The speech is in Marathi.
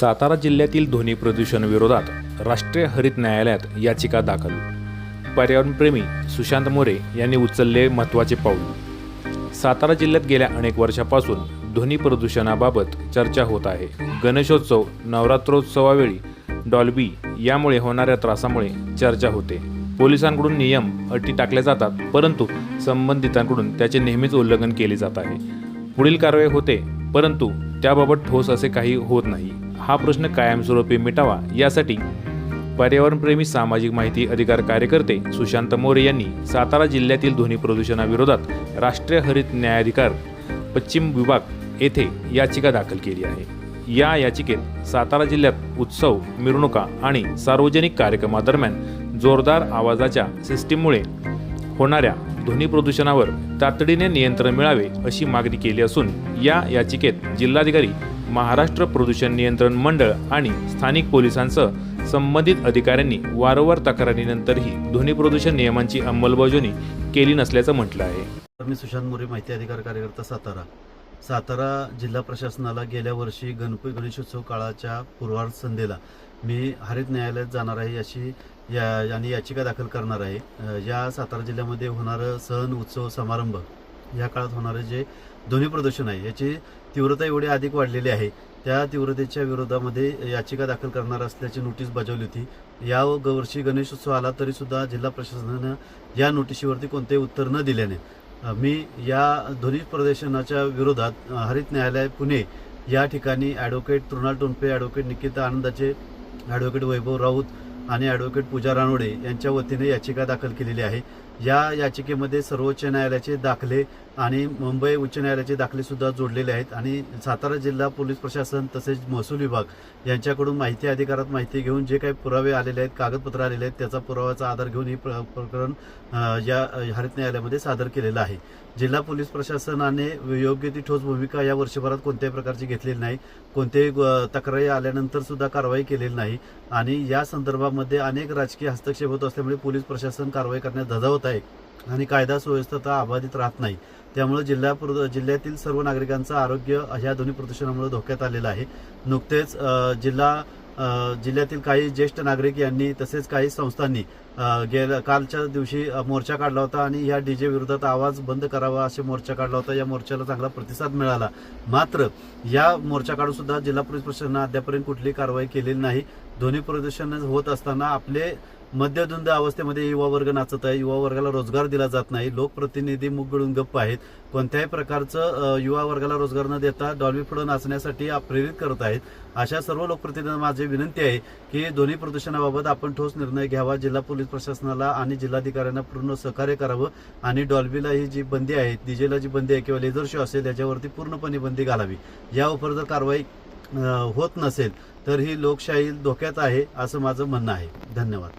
सातारा जिल्ह्यातील ध्वनी प्रदूषण विरोधात राष्ट्रीय हरित न्यायालयात याचिका दाखल. पर्यावरणप्रेमी सुशांत मोरे यांनी उचलले महत्त्वाचे पाऊल. सातारा जिल्ह्यात गेल्या अनेक वर्षापासून ध्वनी प्रदूषणाबाबत चर्चा होत आहे. गणेशोत्सव नवरात्रोत्सवावेळी डॉल्बी यामुळे होणाऱ्या त्रासामुळे चर्चा होते. पोलिसांकडून नियम अटी टाकल्या जातात परंतु संबंधितांकडून त्याचे नेहमीच उल्लंघन केले जात आहे. पुढील कारवाई होते परंतु त्याबाबत ठोस असे काही होत नाही. हा प्रश्न कायमस्वरूपी मिटावा यासाठी पर्यावरणप्रेमी सामाजिक माहिती अधिकार कार्यकर्ते सुशांत मोरे यांनी सातारा जिल्ह्यातील ध्वनी प्रदूषणाविरोधात राष्ट्रीय हरित न्यायाधिकार पश्चिम विभाग येथे याचिका दाखल केली आहे. या याचिकेत सातारा जिल्ह्यात उत्सव मिरवणुका आणि सार्वजनिक कार्यक्रमादरम्यान जोरदार आवाजाच्या सिस्टीममुळे होणाऱ्या ध्वनी प्रदूषणावर तातडीने नियंत्रण मिळावे अशी मागणी केली असून या याचिकेत जिल्हाधिकारी महाराष्ट्र प्रदूषण नियंत्रण मंडळ आणि स्थानिक पोलिसांसह संबंधित अधिकाऱ्यांनी वारंवार तक्रारीनंतरही ध्वनी प्रदूषण नियमांची अंमलबजावणी केली नसल्याचं म्हटलं आहे. मी सुशांत मोरे माहिती अधिकार कार्यकर्ता सातारा. सातारा जिल्हा प्रशासनाला गेल्या वर्षी गणपती गणेशोत्सव काळाच्या पूर्वार्ध संध्येला मी हरित न्यायालयात जाणार आहे याची या आणि याचिका दाखल करणार आहे. या सातारा जिल्ह्यामध्ये होणारं सण उत्सव समारंभ या काळात होणारे जे ध्वनी प्रदूषण आहे याची तीव्रता एवढी अधिक वाढलेली आहे त्या तीव्रतेच्या विरोधामध्ये याचिका दाखल करणार असल्याची नोटीस बजावली होती. या वर्षी गणेशोत्सव आला तरी सुद्धा जिल्हा प्रशासनानं या नोटिशीवरती कोणतेही उत्तर न दिल्याने मी या ध्वनी प्रदर्शनाच्या विरोधात हरित न्यायालय पुणे या ठिकाणी ॲडव्होकेट तृणाल टोंपे ॲडव्होकेट निकिता आनंदाचे ॲडव्होकेट वैभव राऊत आणि ॲडव्होकेट पूजा रानोडे यांच्या वतीने याचिका दाखल केलेली आहे. या याचिकेमध्ये सर्वोच्च न्यायालयाचे दाखले आणि मुंबई उच्च न्यायालयाचे दाखले सुद्धा जोडलेले आहेत. आणि सातारा जिल्हा पोलीस प्रशासन तसेच महसूल विभाग यांच्याकडून माहिती अधिकारात माहिती घेऊन जे काही पुरावे आलेले आहेत कागदपत्र आलेले आहेत त्याचा पुराव्याचा आधार घेऊन हे प्र- प्रकरण या हरित न्यायालयामध्ये सादर केलेलं आहे. जिल्हा पोलीस प्रशासनाने योग्य ती ठोस भूमिका या वर्षभरात कोणत्याही प्रकारची घेतलेली नाही. कोणत्याही तक्रारी आल्यानंतर सुद्धा कारवाई केलेली नाही. आणि या संदर्भामध्ये अनेक राजकीय हस्तक्षेप होत असल्यामुळे पोलीस प्रशासन कारवाई करण्यात धजावत आहे आणि कायदा सुव्यवस्था अबाधित राहत नाही. त्यामुळे जिल्हा प्रद- जिल्ह्यातील सर्व नागरिकांचं आरोग्य ह्या ध्वनी प्रदूषणामुळे धोक्यात आलेलं आहे. नुकतेच जिल्हा जिल्ह्यातील काही ज्येष्ठ नागरिक यांनी तसेच काही संस्थांनी गेल्या कालच्या दिवशी मोर्चा काढला होता आणि या डी जे विरोधात आवाज बंद करावा असे मोर्चा काढला होता. या मोर्चाला चांगला प्रतिसाद मिळाला. मात्र या मोर्चा काढून सुद्धा जिल्हा पोलीस प्रशासनानं अद्यापर्यंत कुठली कारवाई केलेली नाही. ध्वनी प्रदूषण होत असताना आपले मध्यधुंद अवस्थेमध्ये युवा वर्ग नाचत आहे. युवा वर्गाला रोजगार दिला जात नाही. लोकप्रतिनिधी मुख गळून गप्प आहेत. कोणत्याही प्रकारचं युवा वर्गाला रोजगार न देता डॉल्बी पुढे नाचण्यासाठी प्रेरित करत आहेत. अशा सर्व लोकप्रतिनिधींना माझी विनंती आहे की ध्वनी प्रदूषणाबाबत आपण ठोस निर्णय घ्यावा. जिल्हा पोलीस प्रशासनाला आणि जिल्हाधिकाऱ्यांना पूर्ण सहकार्य करावं आणि डॉल्बीला ही जी बंदी आहे डीजेला जी बंदी आहे किंवा लेझर शो असेल याच्यावरती पूर्णपणे बंदी घालावी. यावर जर कारवाई होत नसेल तर ही लोकशाही धोक्यात आहे असं माझं म्हणणं आहे. धन्यवाद.